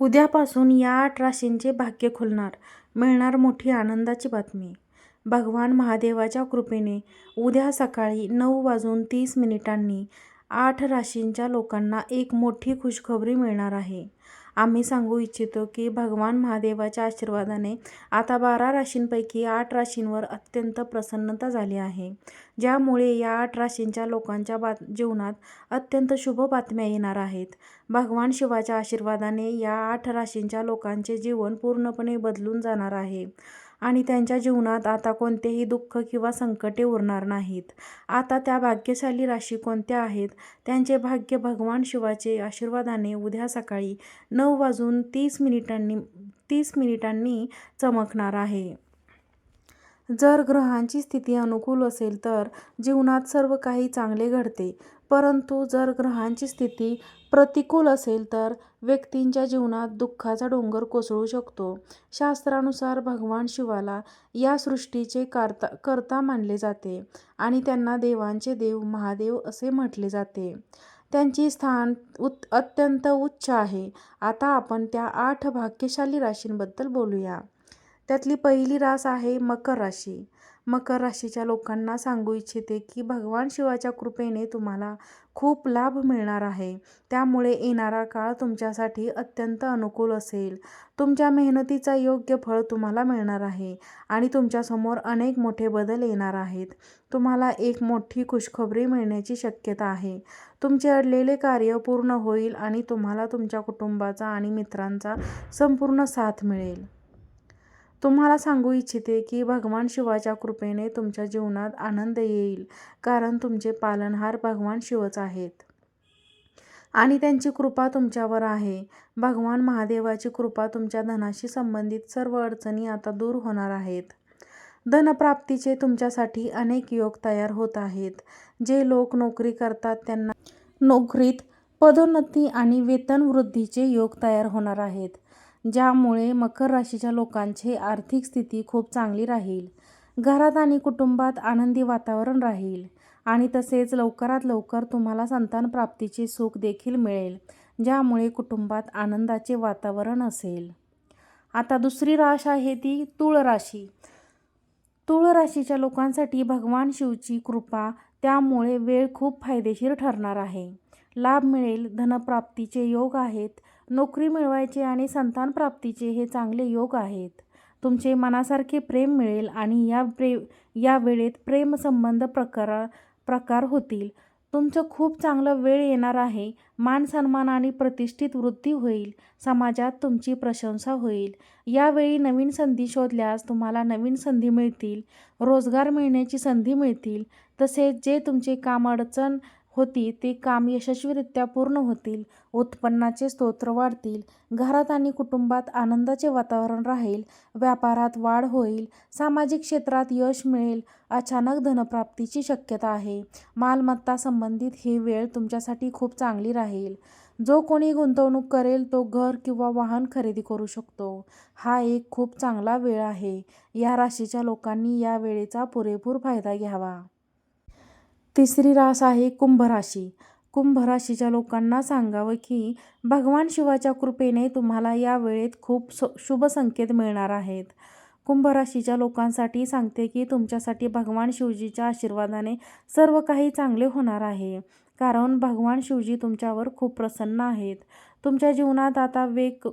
उद्यापासून या आठ राशींचे भाग्य खुलणार, मिळणार मोठी आनंदाची बातमी! भगवान महादेवाच्या कृपेने उद्या सकाळी नऊ वाजून तीस मिनिटांनी आठ राशींच्या लोकांना एक मोठी खुशखबरी मिळणार आहे. आम्ही सांगू इच्छितो की भगवान महादेवाच्या आशीर्वादाने आता बारा राशींपैकी आठ राशींवर अत्यंत प्रसन्नता झाली आहे. ज्यामुळे या आठ राशींच्या लोकांच्या बात जीवनात अत्यंत शुभ बातम्या येणार आहेत. भगवान शिवाच्या आशीर्वादाने या आठ राशींच्या लोकांचे जीवन पूर्णपणे बदलून जाणार आहे आणि त्यांच्या जीवनात आता कोणतेही दुःख किंवा संकटे उरणार नाहीत. आता त्या भाग्यशाली राशी कोणत्या आहेत, त्यांचे भाग्य भगवान शिवाचे आशीर्वादाने उद्या सकाळी नऊ वाजून तीस मिनिटांनी तीस मिनिटांनी चमकणार आहे. जर ग्रहांची स्थिती अनुकूल असेल तर जीवनात सर्व काही चांगले घडते. परंतु जर ग्रहांची स्थिती प्रतिकूल असेल तर व्यक्तींच्या जीवनात दुःखाचा डोंगर कोसळू शकतो. शास्त्रानुसार भगवान शिवाला या सृष्टीचे कर्ता मानले जाते आणि त्यांना देवांचे देव महादेव असे म्हटले जाते. त्यांची स्थान अत्यंत उच्च आहे. आता आपण त्या आठ भाग्यशाली राशींबद्दल बोलूया. त्यातली पहिली रास आहे मकर राशी. मकर राशीच्या लोकांना सांगू इच्छिते की भगवान शिवाच्या कृपेने तुम्हाला खूप लाभ मिळणार आहे. त्यामुळे येणारा काळ तुमच्यासाठी अत्यंत अनुकूल असेल. तुमच्या मेहनतीचा योग्य फळ तुम्हाला मिळणार आहे आणि तुमच्यासमोर अनेक मोठे बदल येणार आहेत. तुम्हाला एक मोठी खुशखबरी मिळण्याची शक्यता आहे. तुमचे अडलेले कार्य पूर्ण होईल आणि तुम्हाला तुमच्या कुटुंबाचा आणि मित्रांचा संपूर्ण साथ मिळेल. तुम्हाला सांगू इच्छिते की भगवान शिवाच्या कृपेने तुमच्या जीवनात आनंद येईल कारण तुमचे पालनहार भगवान शिवच आहेत. आणि त्यांची कृपा तुमच्यावर आहे. भगवान महादेवाची कृपा तुमच्या धनाशी संबंधित सर्व अडचणी आता दूर होणार आहेत. धनप्राप्तीचे तुमच्यासाठी अनेक योग तयार होत आहेत. जे लोक नोकरी करतात त्यांना नोकरीत पदोन्नती आणि वेतनवृद्धीचे योग तयार होणार आहेत. ज्यामुळे मकर राशीच्या लोकांची आर्थिक स्थिती खूप चांगली राहील. घरात आणि कुटुंबात आनंदी वातावरण राहील आणि तसेच लवकरात लवकर तुम्हाला संतानप्राप्तीचे सुख देखील मिळेल ज्यामुळे कुटुंबात आनंदाचे वातावरण असेल. आता दुसरी राश आहे ती तुळ राशी. तुळ राशीच्या लोकांसाठी भगवान शिवची कृपा त्यामुळे वेळ खूप फायदेशीर ठरणार आहे. लाभ मिळेल, धनप्राप्तीचे योग आहेत, नोकरी मिळवायचे आणि संतान प्राप्तीचे हे चांगले योग आहेत. तुमचे मनासारखे प्रेम मिळेल आणि या प्रे या वेळेत प्रेमसंबंध प्रगाढ होतील. तुमचं खूप चांगलं वेळ येणार आहे. मान सन्मान आणि प्रतिष्ठित वृद्धी होईल. समाजात तुमची प्रशंसा होईल. यावेळी नवीन संधी शोधल्यास तुम्हाला नवीन संधी मिळतील. रोजगार मिळण्याची संधी मिळतील. तसेच जे तुमचे काम अडचण होती ते काम यशस्वीरित्या पूर्ण होतील. उत्पन्नाचे स्रोत वाढतील. घरात आणि कुटुंबात आनंदाचे वातावरण राहील. व्यापारात वाढ होईल. सामाजिक क्षेत्रात यश मिळेल. अचानक धनप्राप्तीची शक्यता आहे. मालमत्ता संबंधित ही वेळ तुमच्यासाठी खूप चांगली राहील. जो कोणी गुंतवणूक करेल तो घर किंवा वाहन खरेदी करू शकतो. हा एक खूप चांगला वेळ आहे. या राशीच्या लोकांनी या वेळेचा पुरेपूर फायदा घ्यावा. तिसरी रास आहे कुंभ राशी. कुंभ राशीच्या लोकांना सांगावं की भगवान शिवाच्या कृपेने तुम्हाला या वेळेत खूप शुभ संकेत मिळणार आहेत. कुंभ राशीच्या लोकांसाठी सांगते की तुमच्यासाठी भगवान शिवजीच्या आशीर्वादाने सर्व काही चांगले होणार आहे. कारण भगवान शिवजी तुमच्यावर खूप प्रसन्न आहेत. तुमच्या जीवनात आता वेग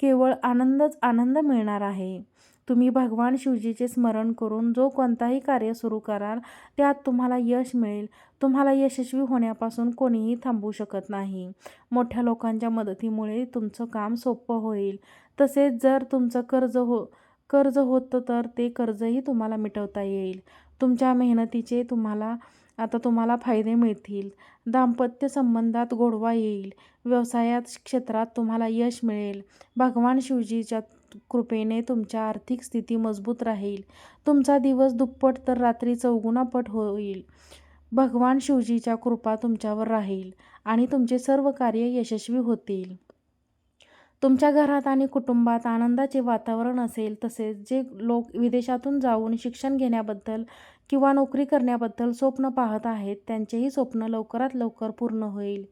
केवळ आनंदच आनंद मिळणार आहे. तुम्ही भगवान शिवजीचे स्मरण करून जो कोणताही कार्य सुरू कराल त्यात तुम्हाला यश मिळेल. तुम्हाला यशस्वी होण्यापासून कोणीही थांबवू शकत नाही. मोठ्या लोकांच्या मदतीमुळे तुमचं काम सोपं होईल. तसेच जर तुमचं कर्ज हो कर्ज होतं तर ते कर्जही तुम्हाला मिटवता येईल. तुमच्या मेहनतीचे तुम्हाला आता तुम्हाला फायदे मिळतील. दाम्पत्य संबंधात गोडवा येईल. व्यवसायात क्षेत्रात तुम्हाला यश मिळेल. भगवान शिवजीच्या कृपेने तुमच्या आर्थिक स्थिती मजबूत राहील. तुमचा दिवस दुप्पट तर रात्री चौगुणापट होईल. भगवान शिवजीच्या कृपा तुमच्यावर राहील आणि तुमचे सर्व कार्य यशस्वी होतील. तुमच्या घरात आणि कुटुंबात आनंदाचे वातावरण असेल. तसेच जे लोक विदेशातून जाऊन शिक्षण घेण्याबद्दल किंवा नोकरी करण्याबद्दल स्वप्न पाहत आहेत त्यांचेही स्वप्न लवकरात लवकर पूर्ण होईल.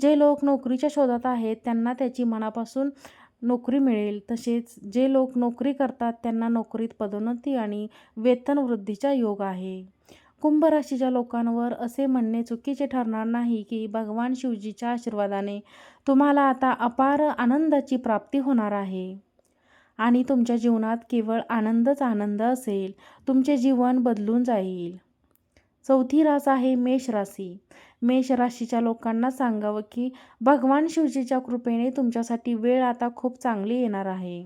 जे लोक नोकरीच्या शोधात आहेत त्यांना त्याची मनापासून नोकरी मिळेल तसेच जे लोक नोकरी करतात त्यांना नोकरीत पदोन्नती आणि वेतनवृद्धीचा योग आहे. कुंभ राशीच्या लोकांवर असे म्हणणे चुकीचे ठरणार नाही की भगवान शिवजीच्या आशीर्वादाने तुम्हाला आता अपार आनंदाची प्राप्ती होणार आहे. आणि तुमच्या जीवनात केवळ आनंदच आनंद असेल तुमचे जीवन बदलून जाईल. चौथी रास आहे मेष राशी. मेष राशीच्या लोकांना सांगावं की भगवान शिवजीच्या कृपेने तुमच्यासाठी वेळ आता खूप चांगली येणार आहे.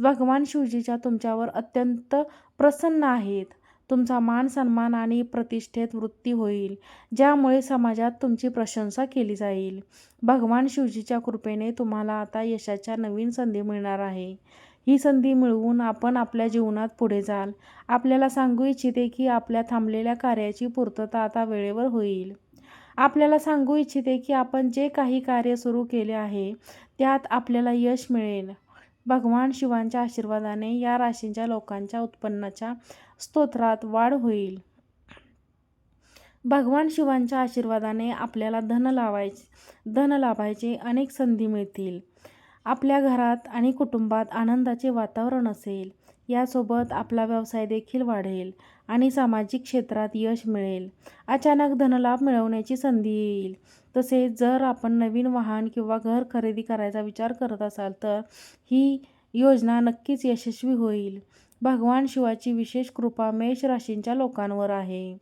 भगवान शिवजीच्या तुमच्यावर अत्यंत प्रसन्न आहेत. तुमचा मान सन्मान आणि प्रतिष्ठेत वृत्ती होईल ज्यामुळे समाजात तुमची प्रशंसा केली जाईल. भगवान शिवजीच्या कृपेने तुम्हाला आता यशाच्या नवीन संधी मिळणार आहे. ही संधी मिळवून आपण आपल्या जीवनात पुढे जाल. आपल्याला सांगू इच्छिते की आपल्या थांबलेल्या कार्याची पूर्तता आता वेळेवर होईल. आपल्याला सांगू इच्छिते की आपण जे काही कार्य सुरू केले आहे त्यात आपल्याला यश मिळेल. भगवान शिवांच्या आशीर्वादाने या राशींच्या लोकांच्या उत्पन्नाच्या स्तोत्रात वाढ होईल. भगवान शिवांच्या आशीर्वादाने आपल्याला धन लावायचे धन लाभायचे अनेक संधी मिळतील. आपल्या घरात आणि कुटुंबात आनंदाचे वातावरण असेल. यासोबत आपला व्यवसाय देखील वाढेल आणि सामाजिक क्षेत्रात यश मिळेल. अचानक धनलाभ मिळवण्याची संधी येईल. तसेच जर आपण नवीन वाहन किंवा घर खरेदी करायचा विचार करत असाल तर ही योजना नक्कीच यशस्वी होईल. भगवान शिवाची विशेष कृपा मेष राशींच्या लोकांवर आहे.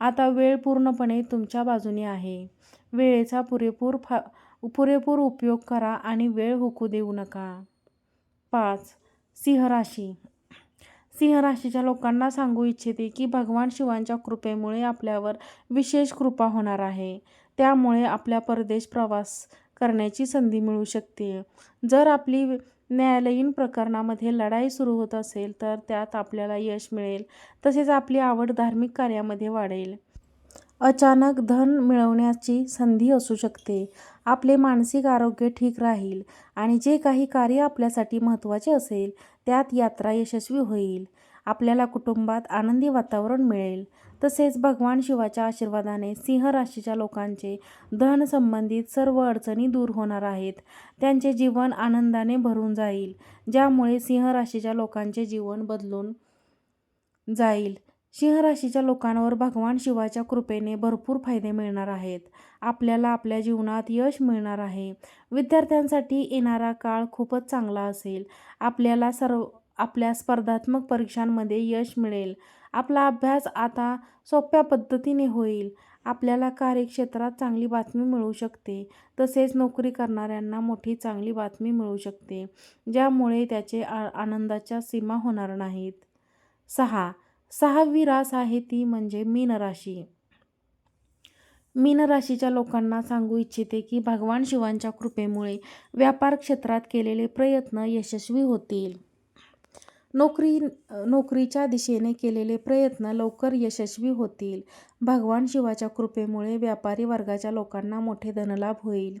आता वेळ पूर्णपणे तुमच्या बाजूने आहे. वेळेचा पुरेपूर फा पुरेपूर उपयोग करा आणि वेळ हुकू देऊ नका. पाच सिंहराशी. सिंहराशीच्या लोकांना सांगू इच्छिते की भगवान शिवांच्या कृपेमुळे आपल्यावर विशेष कृपा होणार आहे. त्यामुळे आपल्या परदेश प्रवास करण्याची संधी मिळू शकते. जर आपली न्यायालयीन प्रकरणामध्ये लढाई सुरू होत असेल तर त्यात आपल्याला यश मिळेल. तसेच आपली आवड धार्मिक कार्यामध्ये वाढेल. अचानक धन मिळवण्याची संधी असू शकते. आपले मानसिक आरोग्य ठीक राहील आणि जे काही कार्य आपल्यासाठी महत्त्वाचे असेल त्यात यात्रा यशस्वी होईल. आपल्याला कुटुंबात आनंदी वातावरण मिळेल. तसेच भगवान शिवाच्या आशीर्वादाने सिंह राशीच्या लोकांचे धन संबंधित सर्व अडचणी दूर होणार आहेत. त्यांचे जीवन आनंदाने भरून जाईल ज्यामुळे सिंह राशीच्या लोकांचे जीवन बदलून जाईल. सिंह राशीच्या लोकांवर भगवान शिवाच्या कृपेने भरपूर फायदे मिळणार आहेत. आपल्याला आपल्या जीवनात यश मिळणार आहे. विद्यार्थ्यांसाठी येणारा काळ खूपच चांगला असेल. आपल्याला सर्व आपल्या स्पर्धात्मक परीक्षांमध्ये यश मिळेल. आपला अभ्यास आता सोप्या पद्धतीने होईल. आपल्याला कार्यक्षेत्रात चांगली बातमी मिळू शकते. तसेच नोकरी करणाऱ्यांना मोठी चांगली बातमी मिळू शकते ज्यामुळे त्याचे आ आनंदाच्या सीमा होणार नाहीत. सहा सहावी रास आहे ती म्हणजे मीन राशी. मीन राशीच्या लोकांना सांगू इच्छिते की भगवान शिवांच्या कृपेमुळे व्यापार क्षेत्रात केलेले प्रयत्न यशस्वी होतील. नोकरी नोकरीच्या दिशेने केलेले प्रयत्न लवकर यशस्वी होतील. भगवान शिवाच्या कृपेमुळे व्यापारी वर्गाच्या लोकांना मोठे धनलाभ होईल.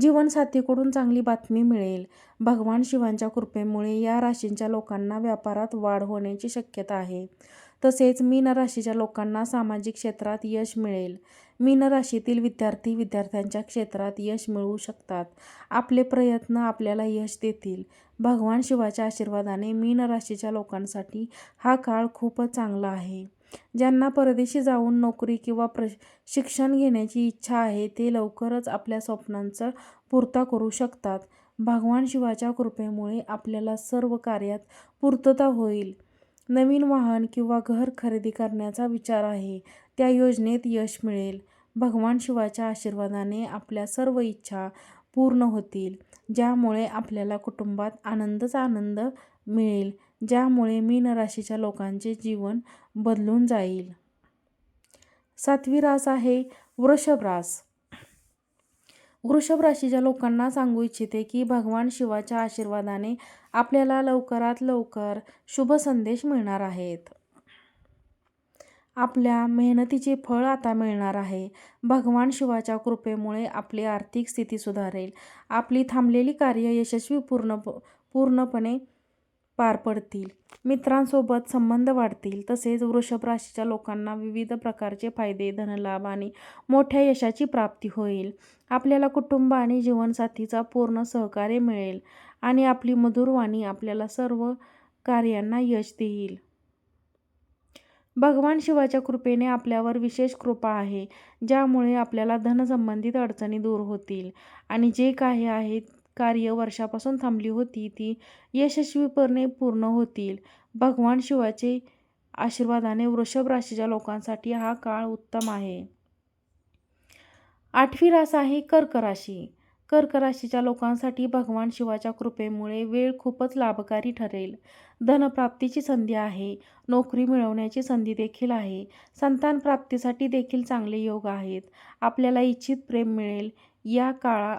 जीवनसाथीकडून चांगली बातमी मिळेल. भगवान शिवांच्या कृपेमुळे या राशींच्या लोकांना व्यापारात वाढ होण्याची शक्यता आहे. तसेच मीन राशीच्या लोकांना सामाजिक क्षेत्रात यश मिळेल. मीन राशीतील विद्यार्थी विद्यार्थ्यांच्या क्षेत्रात यश मिळवू शकतात. आपले प्रयत्न आपल्याला यश देतील. भगवान शिवाच्या आशीर्वादाने मीन राशीच्या लोकांसाठी हा काळ खूपच चांगला आहे. ज्यांना परदेशी जाऊन नोकरी किंवा प्र शिक्षण घेण्याची इच्छा आहे ते लवकरच आपल्या स्वप्नांचा पूर्ता करू शकतात. भगवान शिवाच्या कृपेमुळे आपल्याला सर्व कार्यात पूर्तता होईल. नवीन वाहन किंवा घर खरेदी करण्याचा विचार आहे. त्या योजनेत यश मिळेल. भगवान शिवाच्या आशीर्वादाने आपल्या सर्व इच्छा पूर्ण होतील ज्यामुळे आपल्याला कुटुंबात आनंदच आनंद मिळेल ज्यामुळे मीन राशीच्या लोकांचे जीवन बदलून जाईल. सातवी रास आहे वृषभ रास. वृषभ राशीच्या लोकांना सांगू इच्छिते की भगवान शिवाच्या आशीर्वादाने आपल्याला लवकरात लवकर शुभ संदेश मिळणार आहेत. आपल्या मेहनतीचे फळ आता मिळणार आहे. भगवान शिवाच्या कृपेमुळे आपली आर्थिक स्थिती सुधारेल. आपली थांबलेली कार्य यशस्वी पूर्ण पूर्णपणे पार पडतील. मित्रांसोबत संबंध वाढतील. तसेच वृषभ राशीच्या लोकांना विविध प्रकारचे फायदे धनलाभ आणि मोठ्या यशाची प्राप्ती होईल. आपल्याला कुटुंब आणि जीवनसाथीचा पूर्ण सहकार्य मिळेल आणि आपली मधुरवाणी आपल्याला सर्व कार्यांना यश देईल. भगवान शिवाच्या कृपेने आपल्यावर विशेष कृपा आहे ज्यामुळे आपल्याला धनसंबंधित अडचणी दूर होतील आणि जे काही आहे कार्य वर्षापासून थांबली होती ती यशस्वीपणे पूर्ण होतील. भगवान शिवाचे आशीर्वादाने वृषभ राशीच्या लोकांसाठी हा काळ उत्तम आहे. आठवी रास आहे कर्क राशी. कर्क राशीच्या लोकांसाठी भगवान शिवाच्या कृपेमुळे वेळ खूपच लाभकारी ठरेल. धनप्राप्तीची संधी आहे. नोकरी मिळवण्याची संधी देखील आहे. संतान प्राप्तीसाठी देखील चांगले योग आहेत. आपल्याला इच्छित प्रेम मिळेल. या काळा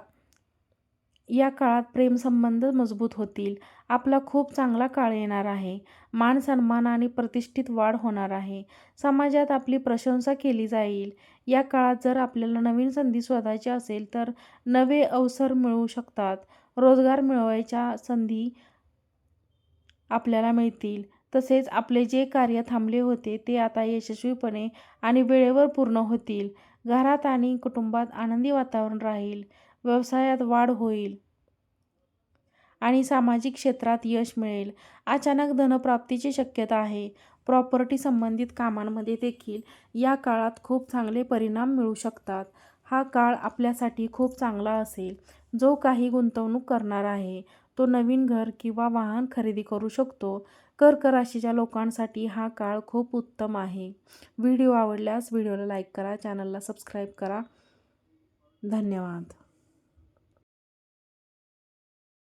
या काळात प्रेमसंबंध मजबूत होतील. आपला खूप चांगला काळ येणार आहे. मान सन्मान आणि प्रतिष्ठित वाढ होणार आहे. समाजात आपली प्रशंसा केली जाईल. या काळात जर आपल्याला नवीन संधी शोधायची असेल तर नवे अवसर मिळू शकतात. रोजगार मिळवायच्या संधी आपल्याला मिळतील. तसेच आपले जे कार्य थांबले होते ते आता यशस्वीपणे आणि वेळेवर पूर्ण होतील. घरात आणि कुटुंबात आनंदी वातावरण राहील. व्यवसायात वाढ होईल आणि सामाजिक क्षेत्रात यश मिळेल. अचानक धनप्राप्तीची शक्यता आहे. प्रॉपर्टी संबंधित कामांमध्ये देखील या काळात खूप चांगले परिणाम मिळू शकतात. हा काळ आपल्यासाठी खूप चांगला असेल. जो काही गुंतवणूक करणार आहे तो नवीन घर किंवा वाहन खरेदी करू शकतो. कर्क राशीच्या लोकांसाठी हा काळ खूप उत्तम आहे. व्हिडिओ आवडल्यास व्हिडिओला लाईक करा चॅनलला सबस्क्राईब करा. धन्यवाद.